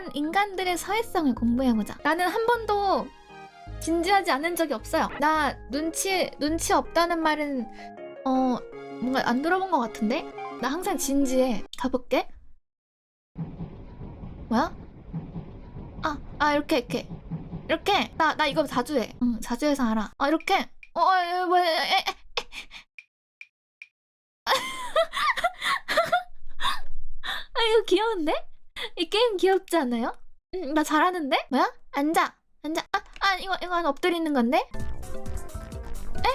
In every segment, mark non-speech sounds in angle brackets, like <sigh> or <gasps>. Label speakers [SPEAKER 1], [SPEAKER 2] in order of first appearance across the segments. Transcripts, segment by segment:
[SPEAKER 1] 인간 인간들의 사회성을 공부해보자. 나는 한 번도 진지하지 않은 적이 없어요. 나 눈치 눈치 없다는 말은 어 뭔가 안 들어본 것 같은데. 나 항상 진지해. 가볼게. 뭐야? 아, 아 이렇게 이렇게 이렇게 나 나 이거 자주 해. 응, 자주 해서 알아. 아 이렇게. 어, 어, 어 뭐, 에, 에, 에. <laughs> 아 이거 귀여운데? 이 게임 귀엽지 않아요? 응, 나 잘하는데? 뭐야? 앉아, 앉아. 아, 아 이거 이건 엎드리는 건데? 에?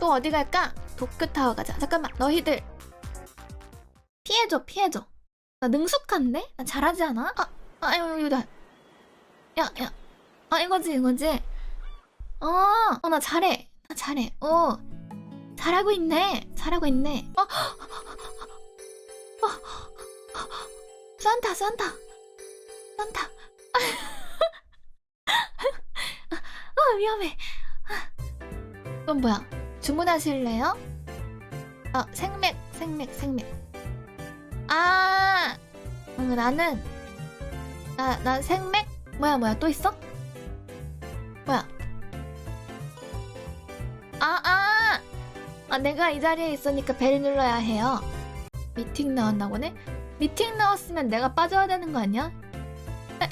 [SPEAKER 1] 또 어디 갈까? 도쿄 타워 가자. 잠깐만, 너희들 피해줘, 피해줘. 나 능숙한데? 나 잘하지 않아? 아, 아 이거 이거 나. 야, 야. 아 이거지, 이거지. 어, 어, 나 잘해. 나 잘해. 어, 잘하고 있네. 잘하고 있네. 어, <gasps> 산타, 산타. 산타. 아, 위험해. 그럼 뭐야? 주문하실래요? 아, 생맥, 생맥, 생맥. 아, 음, 나는, 나, 나 생맥? 뭐야, 뭐야, 또 있어? 뭐야? 아, 아! 아, 내가 이 자리에 있으니까 벨 눌러야 해요. 미팅 나왔나 보네? 미팅 나왔으면 내가 빠져야 되는 거 아니야?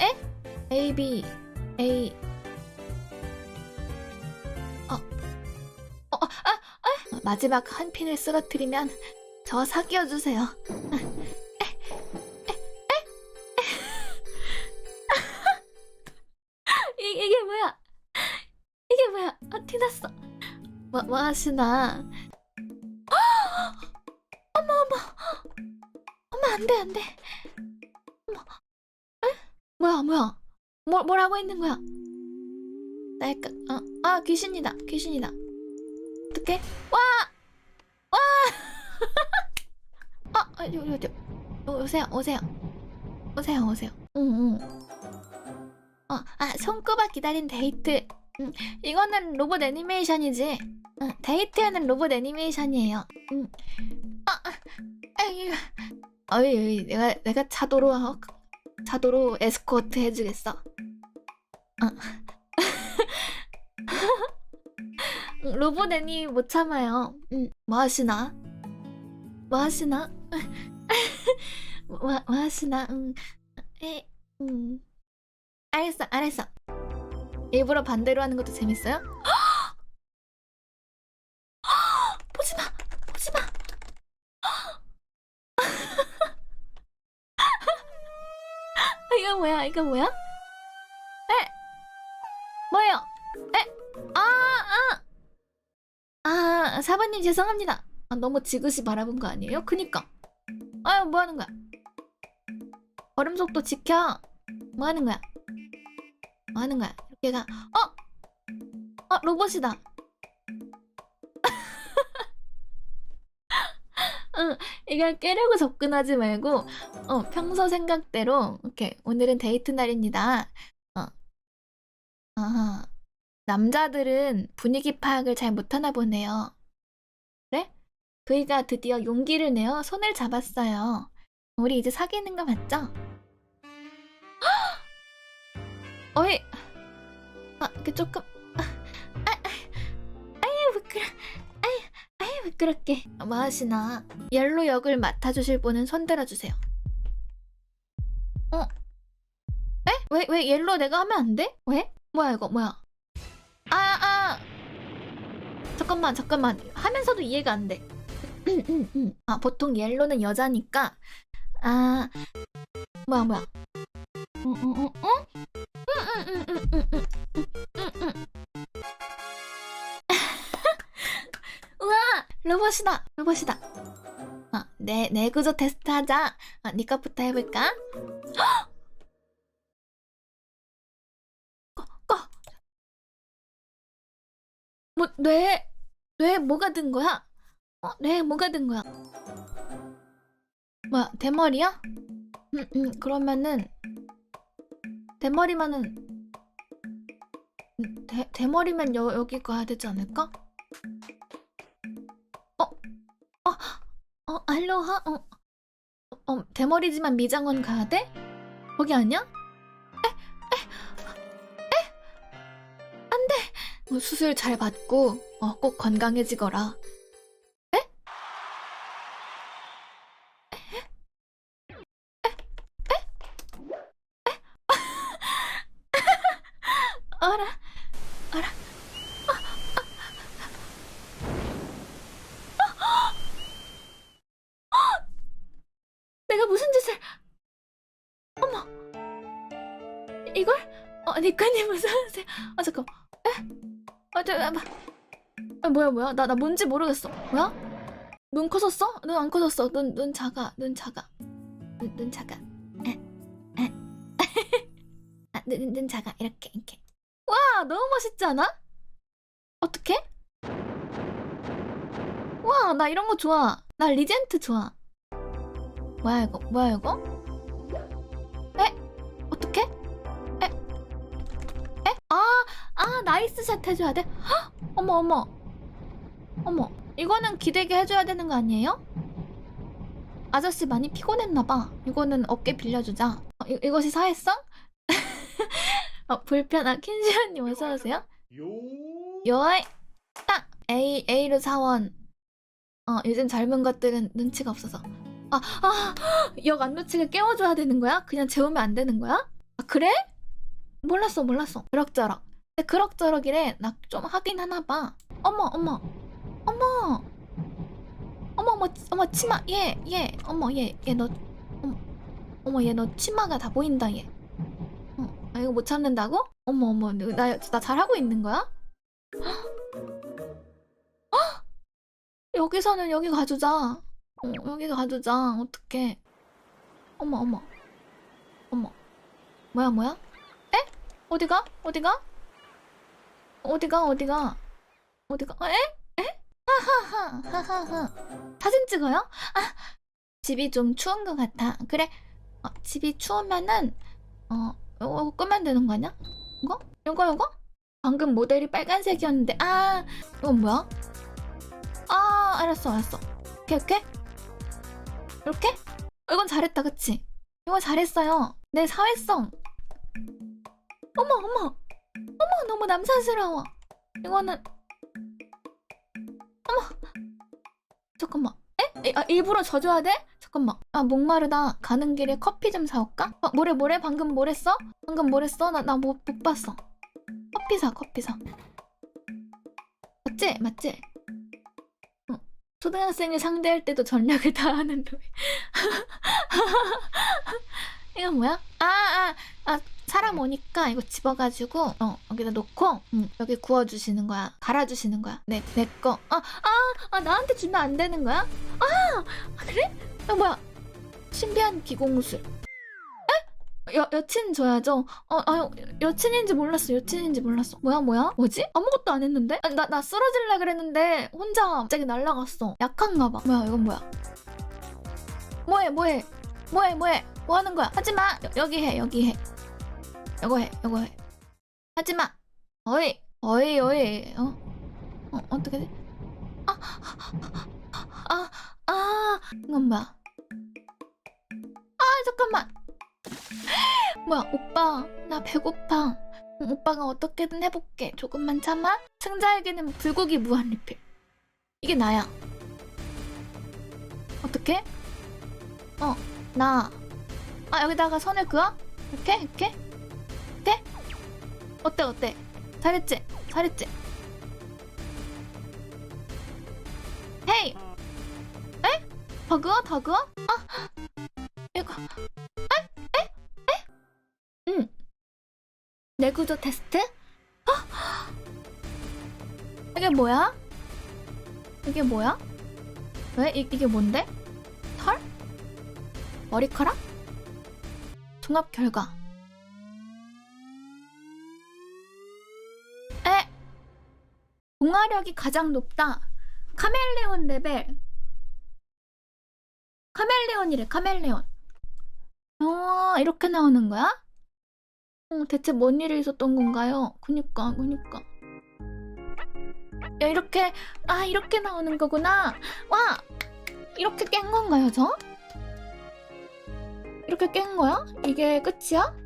[SPEAKER 1] 에? A, B, A. 어. 어, 아, 아, 아! 마지막 한 핀을 쓰러뜨리면 저 사귀어주세요. 이, 이게 뭐야? 이게 뭐야? 아, 티났어. 뭐, 뭐 하시나? 안 돼, 안 돼. 어머. 에? 뭐야, 뭐야? 뭐, 뭐라고 있는 거야? 나 약간, 어, 아, 귀신이다, 귀신이다. 어떡해? 와! 와! 아, <laughs> 아, 요, 요, 요. 요, 오세요, 오세요. 오세요, 오세요. 응, 응. 어, 아, 손꼽아 기다린 데이트. 음, 이거는 로봇 애니메이션이지. 응, 데이트하는 로봇 애니메이션이에요. 음. 아, 아, 어이, 어이, 내가, 내가 차도로, 어, 차도로 에스코트 해주겠어. 어. <laughs> 음, 로봇 애니 못 참아요. 음, 뭐 하시나? 뭐 하시나? <laughs> 뭐, 뭐 하시나? 음, 에, 음. 알겠어, 알겠어. 일부러 반대로 하는 것도 재밌어요? 보지 마, 보지 마. 이거 뭐야? 에? 뭐예요? 에? 아, 아. 아, 사부님 죄송합니다. 아, 너무 지그시 바라본 거 아니에요? 그니까. 아유, 뭐 하는 거야? 걸음 속도 지켜. 뭐 하는 거야? 뭐 하는 거야? 이렇게 가. 어? 어, 로봇이다. 응, 이걸 깨려고 접근하지 말고, 어, 평소 생각대로, 이렇게, 오늘은 데이트 날입니다. 어. 아하. 남자들은 분위기 파악을 잘 못하나 보네요. 그래? 그이가 드디어 용기를 내어 손을 잡았어요. 우리 이제 사귀는 거 맞죠? 어이, 아, 그 조금, 아유 부끄럽게. 뭐 하시나? 옐로 역을 맡아주실 분은 손 들어주세요. 어? 에? 왜, 왜 옐로 내가 하면 안 돼? 왜? 뭐야 이거 뭐야? 아, 아. 잠깐만, 잠깐만. 하면서도 이해가 안 돼. 음, 음, 음. 아, 보통 옐로는 여자니까. 아, 뭐야, 뭐야. 응, 응, 응, 응? 로봇이다, 로봇이다. 아, 내, 내 구조 테스트 하자. 아, 니 것부터 해볼까? <gasps> 꺼, 꺼. 뭐, 뇌, 뇌 뭐가 든 거야? 어, 뇌 뭐가 든 거야? 뭐야, 대머리야? 음, 음, 그러면은, 대머리면은, 음, 대, 대머리면 여, 여기 가야 되지 않을까? 어, 알로하? 어, 어, 대머리지만 미장원 가야 돼? 거기 아니야? 에? 에? 에? 안 돼! 어, 수술 잘 받고 어, 꼭 건강해지거라. 니꺼님 무서우세요. 아 잠깐. 에? 아저 아, 아, 뭐야 뭐야? 나 나 뭔지 모르겠어. 뭐야? 눈 커졌어? 눈 안 커졌어. 눈 눈 작아. 눈 작아. 눈, 눈 작아. <laughs> 아눈 눈 작아. 이렇게 이렇게. 와 너무 멋있지 않아? 어떻게 와 나 이런 거 좋아. 나 리젠트 좋아. 뭐야 이거? 뭐야 이거? 에? 어떻게 나이스 샷 해줘야 돼? 헉! 어머, 어머. 어머, 이거는 기대게 해줘야 되는 거 아니에요? 아저씨 많이 피곤했나봐. 이거는 어깨 빌려주자. 어, 이, 이것이 사회성? <laughs> 어, 불편한 킨시언님 어서오세요.
[SPEAKER 2] 요.
[SPEAKER 1] 요이! 딱! A, A로 사원. 어, 요즘 젊은 것들은 눈치가 없어서. 아, 아, 역 안 놓치게 깨워줘야 되는 거야? 그냥 재우면 안 되는 거야? 아, 그래? 몰랐어, 몰랐어. 그럭저럭. 근데 그럭저럭이래. 나 좀 하긴 하나 봐. 어머, 어머. 어머. 어머, 어머, 어머, 치마. 얘, 얘. 어머, 얘, 얘 너. 어머, 얘 너 치마가 다 보인다, 얘. 어, 아, 이거 못 찾는다고? 어머, 어머. 나, 나 잘하고 있는 거야? 헉! 여기서는 여기 가주자. 어, 여기 가주자. 어떡해. 어머, 어머. 어머. 뭐야, 뭐야? 에? 어디가? 어디가? 어디가? 어디가? 어디가? 어, 에? 에? 하하하. 하하하. 사진 찍어요? 아, 집이 좀 추운 것 같아. 그래. 어, 집이 추우면은 어, 이거 끄면 되는 거 아니야? 이거? 이거 이거? 방금 모델이 빨간색이었는데 아, 이건 뭐야? 아, 알았어, 알았어. 오케이, 오케이. 이렇게? 어, 이건 잘했다, 그치? 이거 잘했어요. 내 사회성. 어머, 어머. 어머, 너무 남사스러워. 이거는. 어머. 잠깐만. 에? 에, 아, 일부러 져줘야 돼? 잠깐만. 아, 목마르다. 가는 길에 커피 좀 사올까? 어, 뭐래, 뭐래? 방금 뭐랬어? 방금 뭐랬어? 나, 나 못, 못 봤어. 커피 사, 커피 사. 맞지? 맞지? 어, 초등학생을 상대할 때도 전략을 <laughs> 다하는 놈이. <laughs> 이건 뭐야? 아, 아, 아, 사람 오니까 이거 집어가지고, 어, 여기다 놓고, 응, 여기 구워주시는 거야. 갈아주시는 거야. 내, 내 거. 아, 아, 아, 나한테 주면 안 되는 거야? 아, 아 그래? 아, 뭐야? 신비한 기공술. 에? 여, 여친 줘야죠. 어, 아, 여, 여친인지 몰랐어. 여친인지 몰랐어. 뭐야, 뭐야? 뭐지? 아무것도 안 했는데? 아, 나, 나 쓰러질라 그랬는데, 혼자 갑자기 날라갔어. 약한가 봐. 뭐야, 이건 뭐야? 뭐해, 뭐해? 뭐해, 뭐해? 뭐 하는 거야? 하지 마. 여, 여기 해, 여기 해. 이거 해, 이거 해. 하지 마. 어이, 어이, 어이. 어, 어, 어떻게 돼? 아, 아, 아, 이건 뭐야? 아, 잠깐만. 뭐야, 오빠, 나 배고파. 음, 오빠가 어떻게든 해볼게. 조금만 참아. 승자에게는 불고기 무한 리필. 이게 나야. 어떻게? 어, 나. 아, 여기다가 선을 그어? 이렇게? 이렇게? 이렇게? 어때, 어때? 잘했지? 잘했지? 헤이! 에? 더 그어? 아! 이거. 에? 에? 에? 응. 내구도 테스트? 아! 이게 뭐야? 이게 뭐야? 왜? 이, 이게 뭔데? 털? 머리카락? 종합 결과. 에! 동화력이 가장 높다. 카멜레온 레벨. 카멜레온이래, 카멜레온. 어, 이렇게 나오는 거야? 어, 대체 뭔 일이 있었던 건가요? 그니까, 그니까. 야, 이렇게, 아, 이렇게 나오는 거구나. 와! 이렇게 깬 건가요, 저? 이렇게 깬 거야? 이게 끝이야?